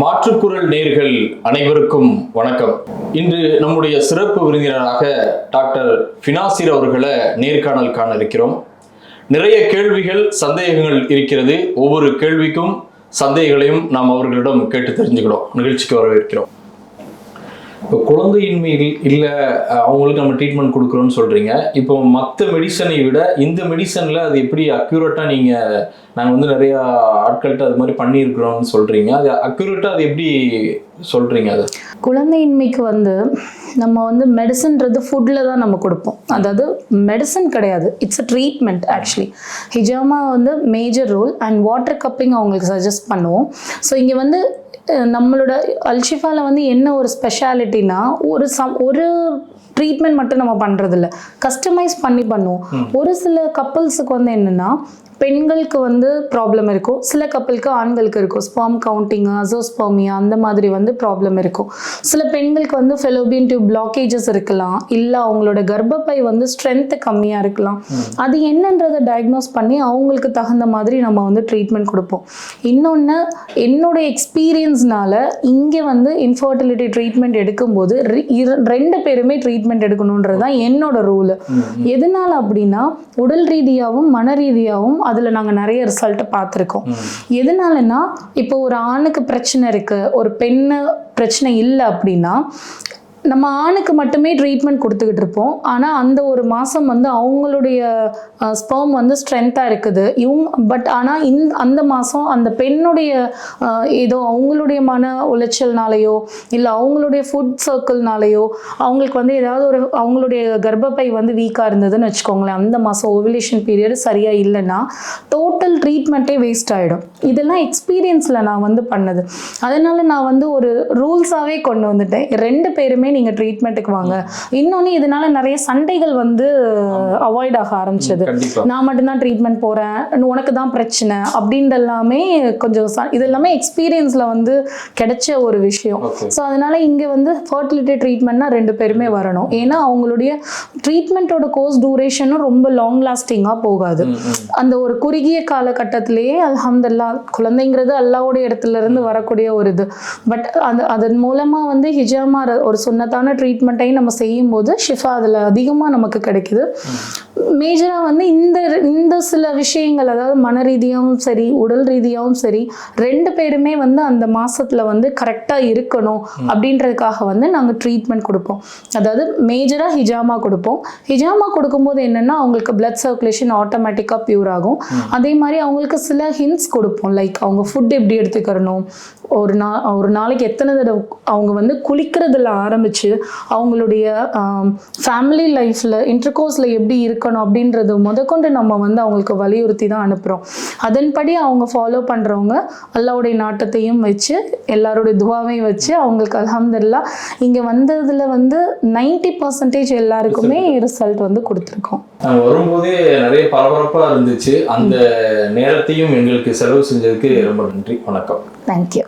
மாற்றுக்குரல் நேர்கள் அனைவருக்கும் வணக்கம். இன்று நம்முடைய சிறப்பு விருந்தினராக டாக்டர் ஃபினாசிர் அவர்களை நேர்காணல் காண இருக்கிறோம். நிறைய கேள்விகள் சந்தேகங்கள் இருக்கிறது. ஒவ்வொரு கேள்விக்கும் சந்தேகங்களையும் நாம் அவர்களிடம் கேட்டு தெரிஞ்சுக்கிறோம். நிகழ்ச்சிக்கு வரவேற்கிறோம். இப்போ குழந்தையின்மை இல்லை அவங்களுக்கு நம்ம ட்ரீட்மெண்ட் கொடுக்குறோன்னு சொல்கிறீங்க இப்போ மற்ற மெடிசனை விட இந்த மெடிசனில் அது எப்படி அக்யூரேட்டாக நீங்கள் நாங்கள் வந்து நிறையா ஆட்கள்கிட்ட அது மாதிரி பண்ணியிருக்கிறோம்னு சொல்கிறீங்க அது அக்யூரேட்டாக அது எப்படி சொல்கிறீங்க அது? குழந்தையின்மைக்கு வந்து நம்ம வந்து மெடிசன்றது ஃபுட்டில் தான் நம்ம கொடுப்போம். அதாவது மெடிசன் கிடையாது. இட்ஸ் அ ட்ரீட்மெண்ட் ஆக்சுவலி ஹிஜாமா வந்து major role and water cupping அவங்களுக்கு சஜஸ்ட் பண்ணுவோம். ஸோ இங்கே வந்து நம்மளோட அல்ஷிஃபாவில் வந்து என்ன ஒரு ஸ்பெஷாலிட்டினா ஒரு சம் ஒரு ட்ரீட்மெண்ட் மட்டும் நம்ம பண்ணுறதில்ல கஸ்டமைஸ் பண்ணி பண்ணுவோம். ஒரு சில கப்புள்ஸுக்கு வந்து என்னென்னா பெண்களுக்கு வந்து ப்ராப்ளம் இருக்கும். சில கப்பலுக்கு ஆண்களுக்கு இருக்கும். ஸ்பாம் கவுண்டிங் அசோஸ்பாமியா அந்த மாதிரி வந்து ப்ராப்ளம் இருக்கும். சில பெண்களுக்கு வந்து ஃபெலோபியன் டியூப் பிளாக்கேஜஸ் இருக்கலாம். இல்லை அவங்களோட கர்ப்பப்பை வந்து ஸ்ட்ரென்த் கம்மியாக இருக்கலாம். அது என்னன்றதை டயக்னோஸ் பண்ணி அவங்களுக்கு தகுந்த மாதிரி நம்ம வந்து ட்ரீட்மெண்ட் கொடுப்போம். இன்னொன்று என்னோட எக்ஸ்பீரியன்ஸ்னால இங்கே வந்து இன்ஃபர்டிலிட்டி ட்ரீட்மெண்ட் எடுக்கும்போது ரெண்டு பேருமே ட்ரீட்மெண்ட் எடுக்கணுன்றது தான் என்னோட ரூல் எதனால அப்படின்னா உடல் ரீதியாகவும் மன ரீதியாகவும் அதில் நாங்கள் நிறைய ரிசல்ட் பார்த்துருக்கோம். எதனாலனா இப்போ ஒரு ஆணுக்கு பிரச்சனை இருக்கு ஒரு பெண்ணு பிரச்சனை இல்லை அப்படின்னா நம்ம ஆணுக்கு மட்டுமே ட்ரீட்மெண்ட் கொடுத்துக்கிட்டு இருப்போம். ஆனால் அந்த ஒரு மாதம் வந்து அவங்களுடைய ஸ்பெர்ம் வந்து ஸ்ட்ரென்த்தாக இருக்குது. இவங்க பட் ஆனால் இந்த அந்த மாதம் அந்த பெண்ணுடைய ஏதோ அவங்களுடைய மன உளைச்சல்னாலேயோ இல்லை அவங்களுடைய ஃபுட் சர்க்கிள்னாலேயோ அவங்களுக்கு வந்து ஏதாவது ஒரு அவங்களுடைய கர்ப்பப்பை வந்து வீக்காக இருந்ததுன்னு வச்சுக்கோங்களேன். அந்த மாதம் ஓவிலேஷன் பீரியட் சரியாக இல்லைன்னா டோட்டல் ட்ரீட்மெண்ட்டே வேஸ்ட் ஆகிடும் இதெல்லாம் எக்ஸ்பீரியன்ஸில் நான் வந்து பண்ணது. அதனால நான் வந்து ஒரு ரூல்ஸாகவே கொண்டு வந்துட்டேன். ரெண்டு பேருமே நீங்கள் ட்ரீட்மெண்ட்டுக்கு வாங்க. இன்னொன்று இதனால நிறைய சண்டைகள் வந்து அவாய்ட் ஆக ஆரம்பிச்சது. நான் மட்டும்தான் ட்ரீட்மெண்ட் போகிறேன் உனக்கு தான் பிரச்சனை அப்படின்ட்டு எல்லாமே கொஞ்சம் இது எல்லாமே எக்ஸ்பீரியன்ஸில் வந்து கிடைச்ச ஒரு விஷயம். ஸோ அதனால இங்கே வந்து ஃபர்டிலிட்டி ட்ரீட்மெண்ட்னா ரெண்டு பேருமே வரணும். ஏன்னா அவங்களுடைய ட்ரீட்மெண்ட்டோட கோர்ஸ் டூரேஷனும் ரொம்ப லாங் லாஸ்டிங்காக போகாது. அந்த ஒரு குறுகிய காலகட்டத்திலேயே அல்ஹம்துல்லா குழந்தைங்கிறது அல்லாவுடைய இடத்துல இருந்து வரக்கூடிய ஒரு இது. பட் அந்த அதன் மூலமா வந்து ஹிஜாமா ஒரு சுன்னத்தான ட்ரீட்மெண்ட்டையும் நம்ம செய்யும்போது ஷிஃபா அதில் அதிகமாக நமக்கு கிடைக்குது. மேஜராக வந்து இந்த இந்த சில விஷயங்கள் அதாவது மன ரீதியாகவும் சரி உடல் ரீதியாகவும் சரி ரெண்டு பேருமே வந்து அந்த மாசத்துல வந்து கரெக்டாக இருக்கணும் அப்படின்றதுக்காக வந்து நாங்கள் ட்ரீட்மெண்ட் கொடுப்போம். அதாவது மேஜராக ஹிஜாமா கொடுப்போம். ஹிஜாமா கொடுக்கும்போது என்னன்னா அவங்களுக்கு பிளட் சர்க்குலேஷன் ஆட்டோமேட்டிக்காக பியூர் ஆகும். அதே மாதிரி அவங்களுக்கு சில ஹிண்ட்ஸ் கொடுப்போம். லைக் அவங்க ஃபுட் எப்படி எடுத்துக்கிறணும்? ஒரு நா ஒரு நாளைக்கு எத்தனை தடவை அவங்க வந்து குளிக்கிறதுல ஆரம்பிச்சு அவங்களுடைய ஃபேமிலி லைஃப்பில் இன்டர்கோர்ஸில் எப்படி இருக்கணும் அப்படின்றது முதற்கொண்டு நம்ம வந்து அவங்களுக்கு வலியுறுத்தி தான் அனுப்புகிறோம் அதன்படி அவங்க ஃபாலோ பண்ணுறவங்க அல்லாவுடைய நாட்டத்தையும் வச்சு எல்லாருடைய துவாவையும் வச்சு அவங்களுக்கு அல்ஹம்துலில்லாஹ் இங்கே வந்ததுல வந்து நைன்டி பர்சன்டேஜ் எல்லாருக்குமே ரிசல்ட் வந்து கொடுத்துருக்கோம். வரும்போதே நிறைய பரபரப்பாக இருந்துச்சு. அந்த நேரத்தையும் எங்களுக்கு செலவு செஞ்சதுக்கு ரொம்ப நன்றி. வணக்கம். தேங்க்யூ